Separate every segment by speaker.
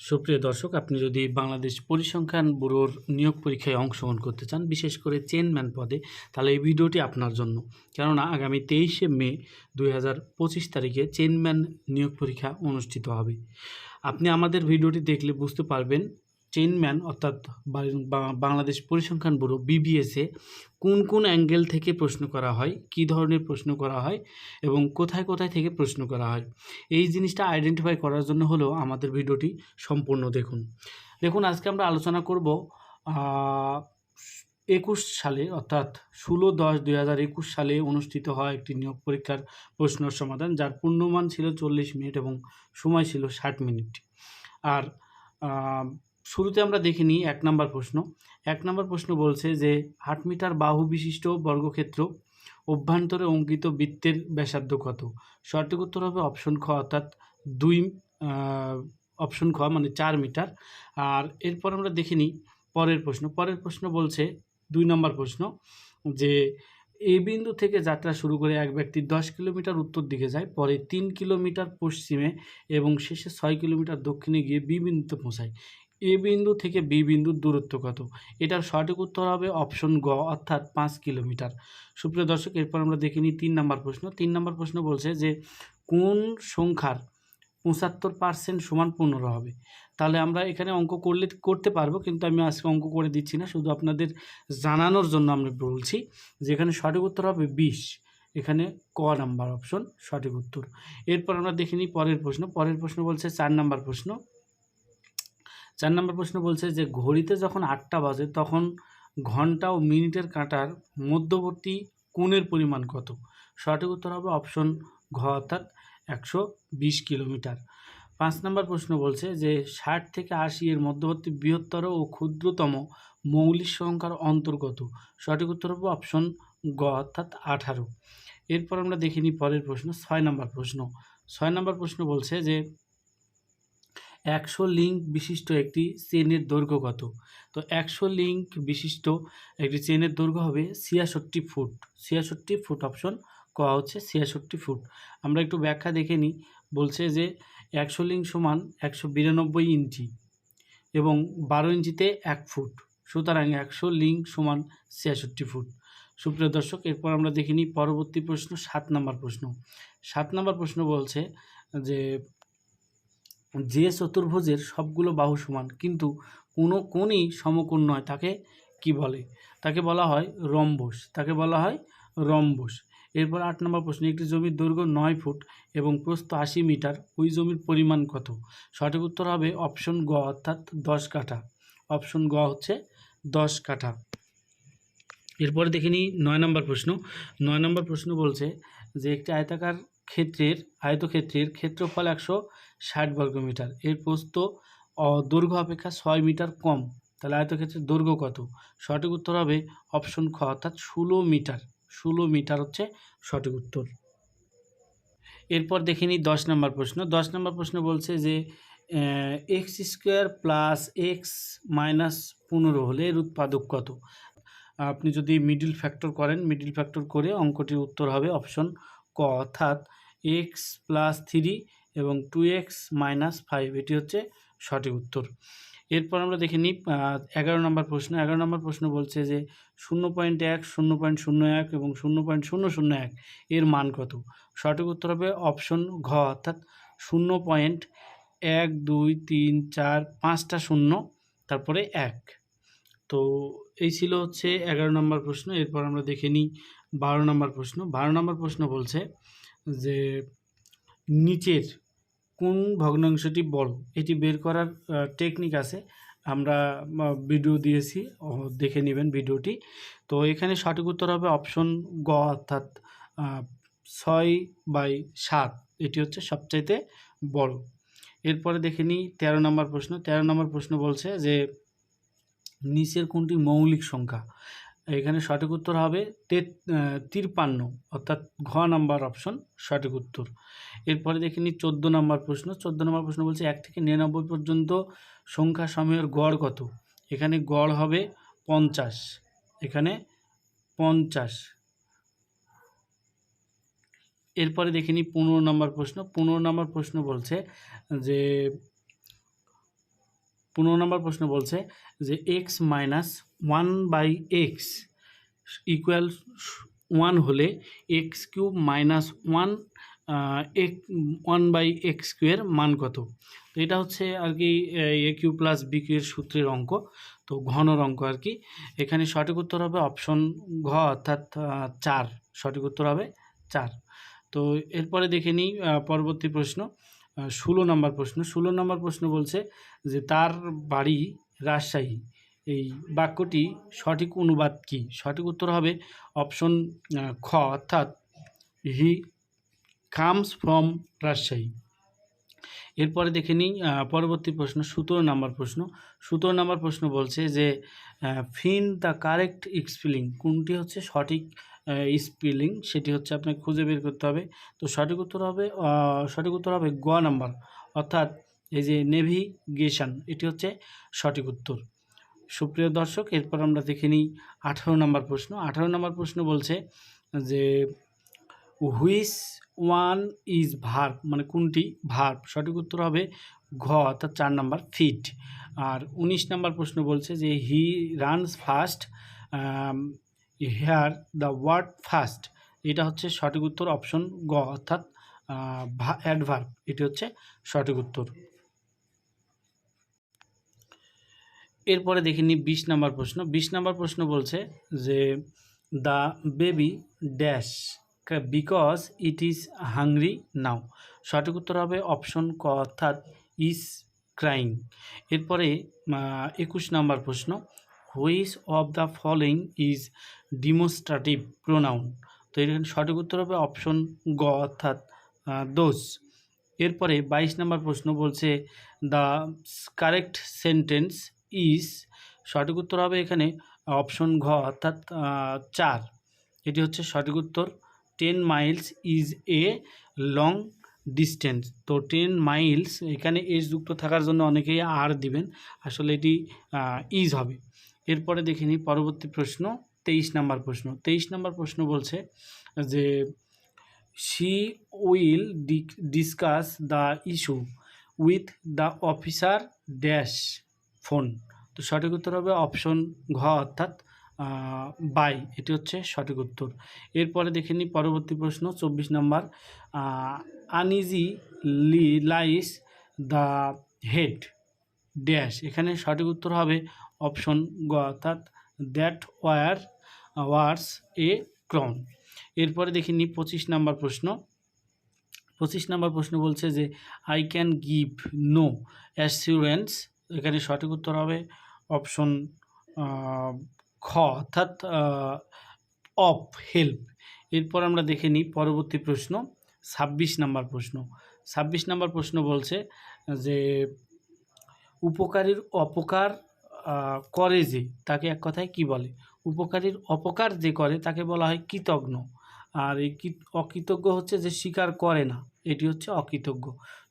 Speaker 1: সুপ্রিয় দর্শক, আপনি যদি বাংলাদেশ পরিসংখ্যান ব্যুরোর নিয়োগ পরীক্ষায় অংশগ্রহণ করতে চান, বিশেষ করে চেনম্যান পদে, তাহলে এই ভিডিওটি আপনার জন্য। কেননা, আগামী তেইশে মে দুই হাজার পঁচিশ তারিখে চেনম্যান নিয়োগ পরীক্ষা অনুষ্ঠিত হবে। আপনি আমাদের ভিডিওটি দেখলে বুঝতে পারবেন চেনম্যান অর্থাৎ বাংলাদেশ পরিসংখ্যান ব্যুরো, বিবিএসে কোন কোন অ্যাঙ্গেল থেকে প্রশ্ন করা হয়, কী ধরনের প্রশ্ন করা হয় এবং কোথায় কোথায় থেকে প্রশ্ন করা হয়? এই জিনিসটা আইডেন্টিফাই করার জন্য হলেও আমাদের ভিডিওটি সম্পূর্ণ দেখুন। দেখুন, আজকে আমরা আলোচনা করব একুশ সালে, অর্থাৎ ষোলো দশ দুই হাজার একুশ সালে অনুষ্ঠিত হয় একটি নিয়োগ পরীক্ষার প্রশ্ন সমাধান, যার পূর্ণমান ছিল চল্লিশ মিনিট এবং সময় ছিল ষাট মিনিট। আর শুরুতে আমরা দেখে নিই এক নম্বর প্রশ্ন। এক নম্বর প্রশ্ন বলছে যে আট মিটার বাহু বিশিষ্ট বর্গক্ষেত্র অভ্যন্তরে অঙ্কিত বৃত্তের ব্যাসার্ধ কত? সঠিক উত্তর হবে অপশন খ, অর্থাৎ দুই অপশন খ মানে চার মিটার। আর এরপর আমরা দেখে নিই পরের প্রশ্ন। পরের প্রশ্ন বলছে, দুই নম্বর প্রশ্ন, যে এই বিন্দু থেকে যাত্রা শুরু করে এক ব্যক্তি দশ কিলোমিটার উত্তর দিকে যায়, পরে তিন কিলোমিটার পশ্চিমে এবং শেষে ছয় কিলোমিটার দক্ষিণে গিয়ে বি বিন্দুতে পৌঁছায়। এ বিন্দু থেকে বি বিন্দুর দূরত্ব কত? এটার সঠিক উত্তর হবে অপশন গ, অর্থাৎ পাঁচ কিলোমিটার। সুপ্রিয় দর্শক, এরপর আমরা দেখে নিই তিন নম্বর প্রশ্ন। তিন নম্বর প্রশ্ন বলছে যে, কোন সংখ্যার পঁচাত্তর পার্সেন্ট সমান পনেরো হবে? তাহলে আমরা এখানে অঙ্ক করলে, করতে পারব, কিন্তু আমি আজকে অঙ্ক করে দিচ্ছি না। শুধু আপনাদের জানানোর জন্য আমরা বলছি যে, এখানে সঠিক উত্তর হবে বিশ। এখানে ক নাম্বার অপশন, সঠিক উত্তর। এরপর আমরা দেখে নিই পরের প্রশ্ন। পরের প্রশ্ন বলছে চার নাম্বার প্রশ্ন। চার নম্বর প্রশ্ন বলছে যে, ঘড়িতে যখন আটটা বাজে তখন ঘণ্টা ও মিনিটের কাঁটার মধ্যবর্তী কোণের পরিমাণ কত? সঠিক উত্তর হবে অপশন ঘ, অর্থাৎ একশো বিশ কিলোমিটার। পাঁচ নম্বর প্রশ্ন বলছে যে, ষাট থেকে আশি এর মধ্যবর্তী বৃহত্তর ও ক্ষুদ্রতম মৌলিক সংখ্যার অন্তর্গত সঠিক উত্তর হবে অপশন গ, অর্থাৎ আঠারো। এরপর আমরা দেখে নিই পরের প্রশ্ন, ছয় নম্বর প্রশ্ন। ছয় নম্বর প্রশ্ন বলছে যে একশো লিঙ্ক বিশিষ্ট একটি চেনের দৈর্ঘ্য কত? তো একশো লিঙ্ক বিশিষ্ট একটি চেনের দৈর্ঘ্য হবে ছিয়াষট্টি ফুট। ছিয়াষট্টি ফুট অপশন ক হচ্ছে ছিয়াষট্টি ফুট। আমরা একটু ব্যাখ্যা দেখে নিই। বলছে যে একশো লিঙ্ক সমান একশো বিরানব্বই ইঞ্চি এবং বারো ইঞ্চিতে এক ফুট। সুতরাং একশো লিঙ্ক সমান ছিয়াষট্টি ফুট। সুপ্রিয় দর্শক, এরপর আমরা দেখে নিই পরবর্তী প্রশ্ন, সাত নম্বর প্রশ্ন। সাত নম্বর প্রশ্ন বলছে যে যে চতুর্ভুজের সবগুলো বাহু সমান, কিন্তু কোনো কোণই সমকোণ নয়, তাকে কি বলে? তাকে বলা হয় রম্বস। তাকে বলা হয় রম্বস। এরপর আট নম্বর প্রশ্ন, একটি জমির দৈর্ঘ্য নয় ফুট এবং প্রস্থ আশি মিটার, ওই জমির পরিমাণ কত? সঠিক উত্তর হবে অপশন গ, অর্থাৎ দশ কাঠা। অপশন গ হচ্ছে দশ কাঠা। এরপরে দেখে নিই নয় নম্বর প্রশ্ন। নয় নম্বর প্রশ্ন বলছে যে, একটি আয়তাকার ক্ষেত্রের, আয়তক্ষেত্রের ক্ষেত্রফল একশো ষাট বর্গমিটার। এর প্রস্থ দৈর্ঘ্য অপেক্ষা ছয় মিটার কম। তাহলে আয়তক্ষেত্রের দৈর্ঘ্য কত? সঠিক উত্তর হবে অপশন খ, অর্থাৎ ষোলো মিটার। ষোলো মিটার হচ্ছে সঠিক উত্তর। এরপর দেখে নিই দশ নম্বর প্রশ্ন। দশ নম্বর প্রশ্ন বলছে যে x square plus x minus পনেরো হলে এর উৎপাদক কত? আপনি যদি মিডিল ফ্যাক্টর করেন মিডিল ফ্যাক্টর করে অঙ্কটির উত্তর হবে অপশন ক, অর্থাৎ এক্স প্লাস থ্রি এবং টু এক্স মাইনাস ফাইভ এটি হচ্ছে সঠিক উত্তর। এরপর আমরা দেখে নিই এগারো নম্বর প্রশ্ন। এগারো নম্বর প্রশ্ন বলছে যে শূন্য পয়েন্ট এক, শূন্য পয়েন্ট শূন্য এক এবং শূন্য পয়েন্ট শূন্য শূন্য এক, এর মান কত? সঠিক উত্তর হবে অপশন ঘ, অর্থাৎ শূন্য পয়েন্ট এক, দুই, তিন, চার, পাঁচটা শূন্য, তারপরে এক। তো এই ছিল হচ্ছে এগারো নম্বর প্রশ্ন। এরপর আমরা দেখে নিই বারো নম্বর প্রশ্ন। বারো নম্বর প্রশ্ন বলছে যে নিচের কোন ভগ্নাংশটি বড়? এটি বের করার টেকনিক আছে। আমরা ভিডিও দিয়েছি দেখে নেবেন ভিডিওটি তো এখানে সঠিক উত্তর হবে অপশন গ, অর্থাৎ ছয় বাই সাত। এটি হচ্ছে সবচাইতে বড়। এরপরে দেখে নিই তেরো নম্বর প্রশ্ন। তেরো নম্বর প্রশ্ন বলছে যে, নিচের কোনটি মৌলিক সংখ্যা? এখানে সঠিক উত্তর হবে তে তিরপান্ন, অর্থাৎ ঘ নাম্বার অপশন সঠিক উত্তর। এরপরে দেখে নিই চোদ্দ নম্বর প্রশ্ন। চোদ্দ নম্বর প্রশ্ন বলছে, এক থেকে নিরানব্বই পর্যন্ত সংখ্যা সময়ের গড় কত? এখানে গড় হবে পঞ্চাশ। এখানে পঞ্চাশ। এরপরে দেখে নিই পনেরো নম্বর প্রশ্ন। পনেরো নম্বর প্রশ্ন বলছে যে, পনেরো নম্বর প্রশ্ন বলছে যে x minus one by x equal one হলে এক্স কিউব মাইনাস ওয়ান এক ওয়ান বাই এক্স কিউয়ের মান কত? তো এটা হচ্ছে আর কি এ কিউ প্লাস বি কিউয়ের সূত্রের অঙ্ক। তো ঘনর অঙ্ক আর কি। এখানে সঠিক উত্তর হবে অপশন ঘ, অর্থাৎ চার। সঠিক উত্তর হবে চার। তো এরপরে দেখে নিই পরবর্তী প্রশ্ন ষোলো নম্বর প্রশ্ন। ষোলো নম্বর প্রশ্ন বলছে যে তার বাড়ি রাজশাহী। এই বাক্যটি সঠিক অনুবাদ কি? সঠিক উত্তর হবে অপশন খ, অর্থাৎ হি কামস ফ্রম রাজশাহী। এরপরে দেখে নিই পরবর্তী প্রশ্ন, সতেরো নাম্বার প্রশ্ন। সতেরো নাম্বার প্রশ্ন বলছে যে ফিন দ্য কারেক্ট স্পেলিং, কোনটি হচ্ছে সঠিক স্পেলিং, সেটি হচ্ছে আপনাকে খুঁজে বের করতে হবে। তো সঠিক উত্তর হবে সঠিক উত্তর হবে গ নাম্বার, অর্থাৎ এই যে নেভিগেশন, এটি হচ্ছে সঠিক উত্তর। সুপ্রিয় দর্শক, এরপর আমরা দেখে নিই আঠারো নম্বর প্রশ্ন। আঠারো নম্বর প্রশ্ন বলছে যে, হুইস ওয়ান ইজ ভার্ব? মানে কোনটি? ভার্ব। সঠিক উত্তর হবে ঘ, অর্থাৎ চার নাম্বার ফিট। আর উনিশ নাম্বার প্রশ্ন বলছে যে, he runs fast here the word fast? এটা হচ্ছে সঠিক উত্তর অপশন গ, অর্থাৎ অ্যাডভার্ব। এটি হচ্ছে সঠিক উত্তর। এরপরে দেখে নিই বিশ নাম্বার প্রশ্ন। বিশ নাম্বার প্রশ্ন বলছে যে, the baby dash because it is hungry now. সঠিক উত্তর হবে অপশন ক, অর্থাৎ ইজ ক্রাইং। এরপরে একুশ নাম্বার প্রশ্ন, which of the following is demonstrative pronoun? তো এখানে সঠিক উত্তর হবে অপশন গ, অর্থাৎ দোষ। এরপরে বাইশ নাম্বার প্রশ্ন বলছে, দ্য কারেক্ট সেন্টেন্স ইজ সঠিক উত্তর হবে এখানে অপশন ঘ, অর্থাৎ চার। এটি হচ্ছে সঠিক উত্তর। Ten miles is a long distance. তো টেন মাইলস, এখানে এস যুক্ত থাকার জন্য অনেকেই আর দিবেন। আসলে এটি ইজ হবে। এরপরে দেখে নিই পরবর্তী প্রশ্ন, তেইশ নাম্বার প্রশ্ন। তেইশ নাম্বার প্রশ্ন বলছে যে she will discuss the issue with the officer dash phone. তো সঠিক উত্তর হবে অপশন ঘ অর্থাৎ বাই। এটি হচ্ছে সঠিক উত্তর। এরপরে দেখে নিই পরবর্তী প্রশ্ন, চব্বিশ নম্বর। আনইজি লি লাইস দ্য হেড ড্যাশ এখানে সঠিক উত্তর হবে অপশন গ অর্থাৎ that wore wears a crown এরপরে দেখে নিই পঁচিশ নাম্বার প্রশ্ন। পঁচিশ নাম্বার প্রশ্ন বলছে যে I can give no assurance এখানে সঠিক উত্তর হবে অপশন খ, অর্থাৎ অফ হেল্প এরপর আমরা দেখে নিই পরবর্তী প্রশ্ন, ছাব্বিশ নাম্বার প্রশ্ন। ছাব্বিশ নাম্বার প্রশ্ন বলছে যে, উপকারীর অপকার করে যে, তাকে এক কথায় কি বলে? উপকারীর অপকার যে করে, তাকে বলা হয় কৃতজ্ঞ। আর এই কৃত- অকৃতজ্ঞ হচ্ছে যে স্বীকার করে না। এটি হচ্ছে অকৃতজ্ঞ।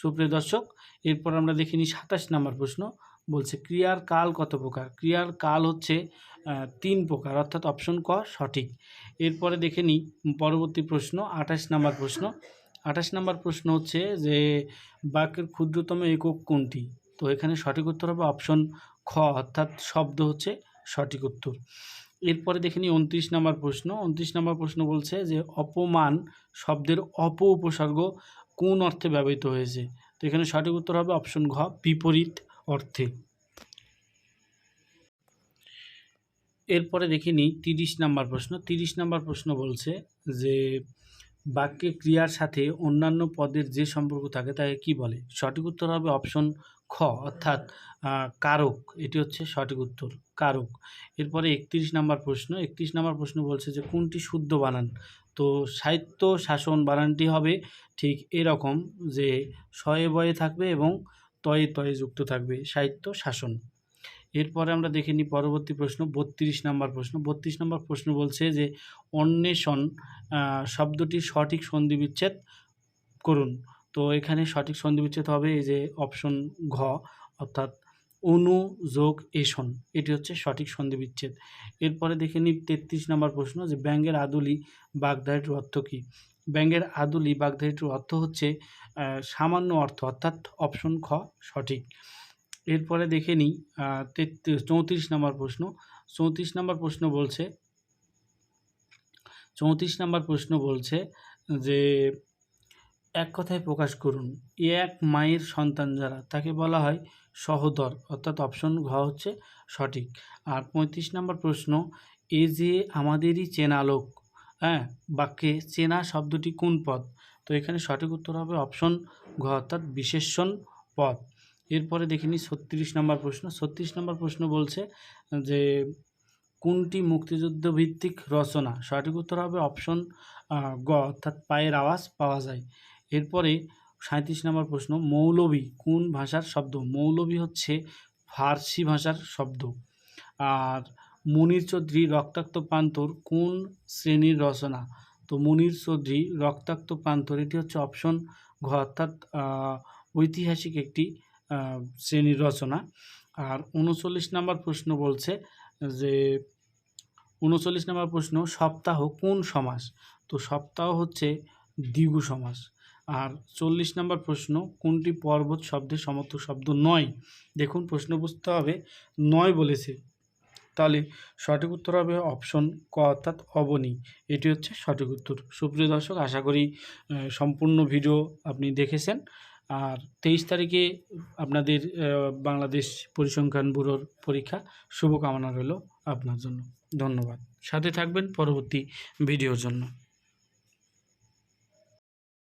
Speaker 1: সুপ্রিয় দর্শক, এরপর আমরা দেখে নিই সাতাশ নাম্বার প্রশ্ন। বলছে, ক্রিয়ার কাল কত প্রকার? ক্রিয়ার কাল হচ্ছে তিন প্রকার, অর্থাৎ অপশন ক, সঠিক। এরপরে দেখে নিই পরবর্তী প্রশ্ন, আঠাশ নাম্বার প্রশ্ন। আঠাশ নাম্বার প্রশ্ন হচ্ছে যে, বাক্যের ক্ষুদ্রতম একক কোনটি? তো এখানে সঠিক উত্তর হবে অপশন খ, অর্থাৎ শব্দ হচ্ছে সঠিক উত্তর। এরপরে দেখে নিই উনত্রিশ নাম্বার প্রশ্ন। উনত্রিশ নাম্বার প্রশ্ন বলছে যে, অপমান শব্দের অপ উপসর্গ কোন অর্থে ব্যবহৃত হয়েছে? তো এখানে সঠিক উত্তর হবে অপশন ঘ, বিপরীত অর্থে। এরপরে দেখে নিই তিরিশ নাম্বার প্রশ্ন। তিরিশ নাম্বার প্রশ্ন বলছে যে, বাক্যে ক্রিয়ার সাথে অন্যান্য পদের যে সম্পর্ক থাকে তাকে কি বলে? সঠিক উত্তর হবে অপশন খ, অর্থাৎ কারক। এটি হচ্ছে সঠিক উত্তর, কারক। এরপরে একত্রিশ নাম্বার প্রশ্ন। একত্রিশ নাম্বার প্রশ্ন বলছে যে, কোনটি শুদ্ধ বানান? তো সাহিত্য শাসন বানানটি হবে ঠিক এরকম যে শয়ে বয়ে থাকবে এবং তয়ে তয়ে যুক্ত থাকবে সাহিত্য শাসন। এরপরে আমরা দেখে নিই পরবর্তী প্রশ্ন, বত্রিশ নাম্বার প্রশ্ন। বত্রিশ নাম্বার প্রশ্ন বলছে যে অন্বেষণ শব্দটির সঠিক সন্ধিবিচ্ছেদ করুন। তো এখানে সঠিক সন্ধিবিচ্ছেদ হবে এই যে অপশন ঘ, অর্থাৎ অনুযোগ এসন এটি হচ্ছে সঠিক সন্ধিবিচ্ছেদ। এরপরে দেখে নিই তেত্রিশ নাম্বার প্রশ্ন যে ব্যাঙ্গের আদুলি বাগধারিটির অর্থ কী? ব্যাঙ্গের আদুলি বাগধারিটির অর্থ হচ্ছে সামান্য অর্থ, অর্থাৎ অপশন খ, সঠিক। এরপরে দেখে নিই চৌত্রিশ নম্বর প্রশ্ন। চৌত্রিশ নম্বর প্রশ্ন বলছে, চৌত্রিশ নম্বর প্রশ্ন বলছে যে এক কথায় প্রকাশ করুন এক মায়ের সন্তান যারা, তাকে বলা হয় সহোদর, অর্থাৎ অপশন ঘ হচ্ছে সঠিক। আর পঁয়ত্রিশ নম্বর প্রশ্ন, এ যে আমাদেরই চেনা লোক হ্যাঁ বাক্যে চেনা শব্দটি কোন পদ? তো এখানে সঠিক উত্তর হবে অপশন ঘ, অর্থাৎ বিশেষণ পদ। এরপরে দেখে নিই ছত্রিশ নম্বর প্রশ্ন, ছত্রিশ নম্বর প্রশ্ন বলছে যে, কোনটি মুক্তিযুদ্ধ ভিত্তিক রচনা? সঠিক উত্তর হবে অপশন গ, অর্থাৎ পায়ের আওয়াজ পাওয়া যায়। এরপরে সাঁত্রিশ নম্বর প্রশ্ন, মৌলবী কোন ভাষার শব্দ? মৌলবী হচ্ছে ফার্সি ভাষার শব্দ। আর মুনির চৌধুরী রক্তাক্ত প্রান্তর কোন শ্রেণির রচনা? তো মুনির চৌধুরী রক্তাক্ত প্রান্তর এটি হচ্ছে অপশন ঘ, অর্থাৎ ঐতিহাসিক একটি শ্রেণির রচনা। আর উনচল্লিশ নম্বর প্রশ্ন বলছে যে, উনচল্লিশ নম্বর প্রশ্ন, সপ্তাহ কোন সমাস? তো সপ্তাহ হচ্ছে দ্বিগু সমাস। আর চল্লিশ নম্বর প্রশ্ন, কোনটি পর্বত শব্দের সমর্থক শব্দ নয়? দেখুন, প্রশ্ন বুঝতে হবে, নয় বলেছে। তাহলে সঠিক উত্তর হবে অপশন ক, অর্থাৎ অবনী। এটি হচ্ছে সঠিক উত্তর। সুপ্রিয় দর্শক, আশা করি সম্পূর্ণ ভিডিও আপনি দেখেছেন। আর তেইশ তারিখে আপনাদের বাংলাদেশ পরিসংখ্যান ব্যুরোর পরীক্ষা। শুভকামনা রইল আপনার জন্য। ধন্যবাদ। সাথে থাকবেন পরবর্তী ভিডিওর জন্য।